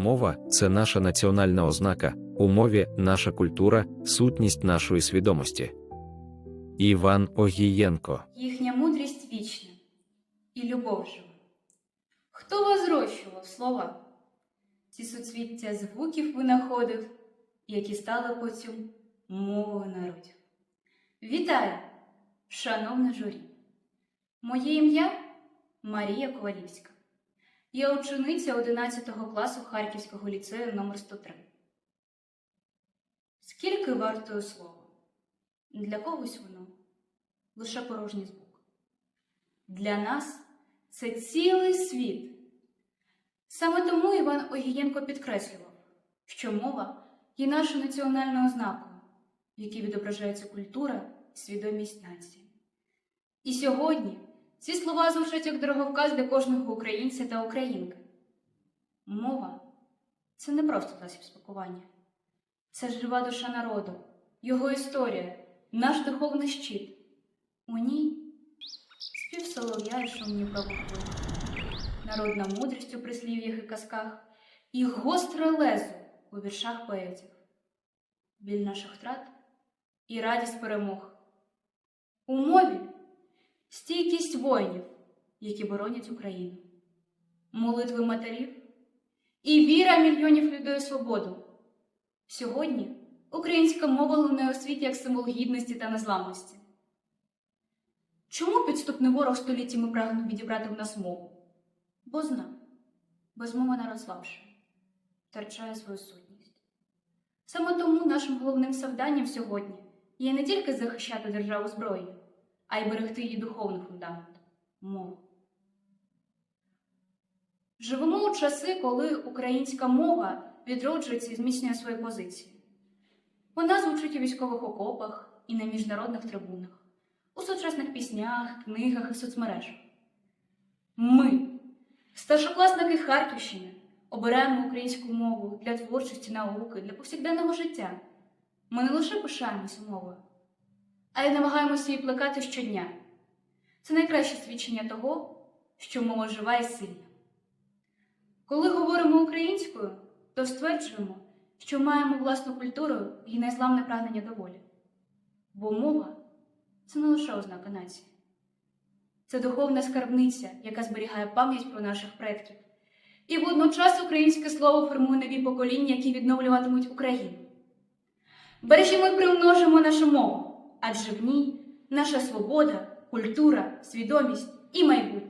Мова це наша національна ознака, у мові наша культура, сутність нашої свідомості. Іван Огієнко Їхня мудрість вічна і любов жива. Хто вас зрощував слова? Ці суцвіття звуків винаходив, які стали потім мовою народів. Вітаю, шановне журі! Моє ім'я Марія Ковалівська. Я учениця 11 класу Харківського ліцею номер 103. Скільки вартує слово? Для когось воно лише порожній звук. Для нас це цілий світ. Саме тому Іван Огієнко підкреслював, що мова є нашою національною ознакою, в якій відображається культура і свідомість нації. І сьогодні ці слова звучать як дороговказ для кожного українця та українки. Мова це не просто засіб спілкування, це жива душа народу, його історія, наш духовний щит. У ній спів солов'я і шумні правоходи, народна мудрість у прислів'ях і казках, і гостре лезо у віршах поетів, біль наших втрат і радість перемог. У мові стійкість воїнів, які боронять Україну, молитви матерів і віра мільйонів людей у свободу. Сьогодні українська мова лунає у світі як символ гідності та незламності. Чому підступний ворог століттями прагнув відібрати в нас мову? Бо зна, без мови народ слабше, втрачає свою сутність. Саме тому нашим головним завданням сьогодні є не тільки захищати державу зброєю, а й берегти її духовний фундамент мову. Живемо у часи, коли українська мова відроджується і зміцнює свої позиції. Вона звучить у військових окопах і на міжнародних трибунах, у сучасних піснях, книгах і соцмережах. Ми, старшокласники Харківщини, обираємо українську мову для творчості, науки, для повсякденного життя. Ми не лише пишаємося мовою, а й намагаємося її плекати щодня. Це найкраще свідчення того, що мова жива і сильна. Коли говоримо українською, то стверджуємо, що маємо власну культуру і незламне прагнення до волі. Бо мова це не лише ознака нації, це духовна скарбниця, яка зберігає пам'ять про наших предків. І водночас українське слово формує нові покоління, які відновлюватимуть Україну. Бережімо і примножимо нашу мову, адже в ній наша свобода, культура, свідомість і майбутнє.